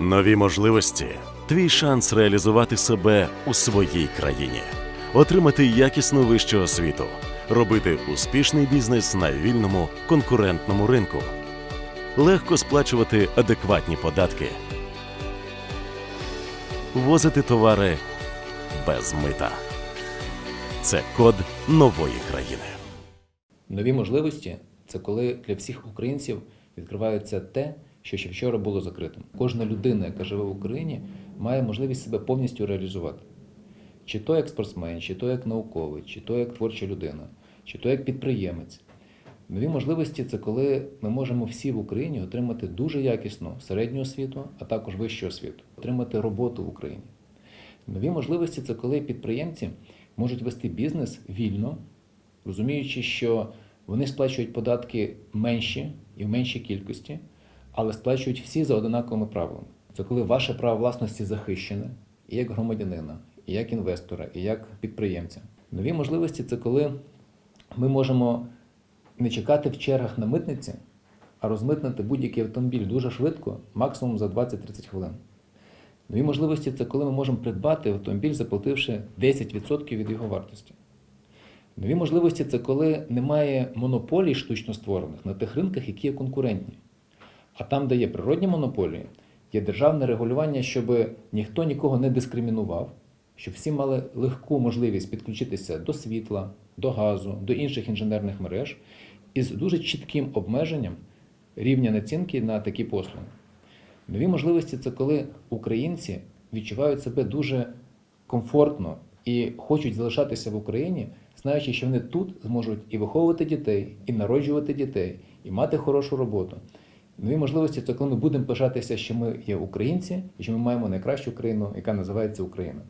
Нові можливості. Твій шанс реалізувати себе у своїй країні, отримати якісну вищу освіту, робити успішний бізнес на вільному конкурентному ринку, легко сплачувати адекватні податки, ввозити товари без мита. Це код нової країни. Нові можливості це коли для всіх українців відкривається те, що ще вчора було закритим. Кожна людина, яка живе в Україні, має можливість себе повністю реалізувати. Чи то як спортсмен, чи то як науковець, чи то як творча людина, чи то як підприємець. Нові можливості це коли ми можемо всі в Україні отримати дуже якісну середню освіту, а також вищу освіту, отримати роботу в Україні. Нові можливості це коли підприємці можуть вести бізнес вільно, розуміючи, що вони сплачують податки менші і в меншій кількості, але сплачують всі за однаковими правилами. Це коли ваше право власності захищене і як громадянина, і як інвестора, і як підприємця. Нові можливості це коли ми можемо не чекати в чергах на митниці, а розмитнити будь-який автомобіль дуже швидко, максимум за 20-30 хвилин. Нові можливості це коли ми можемо придбати автомобіль, заплативши 10% від його вартості. Нові можливості це коли немає монополій штучно створених на тих ринках, які є конкурентні. А там, де є природні монополії, є державне регулювання, щоб ніхто нікого не дискримінував, щоб всі мали легку можливість підключитися до світла, до газу, до інших інженерних мереж із дуже чітким обмеженням рівня націнки на такі послуги. Нові можливості це коли українці відчувають себе дуже комфортно і хочуть залишатися в Україні, знаючи, що вони тут зможуть і виховувати дітей, і народжувати дітей, і мати хорошу роботу. Нові можливості це коли ми будемо пишатися, що ми є українці і що ми маємо найкращу країну, яка називається Україна.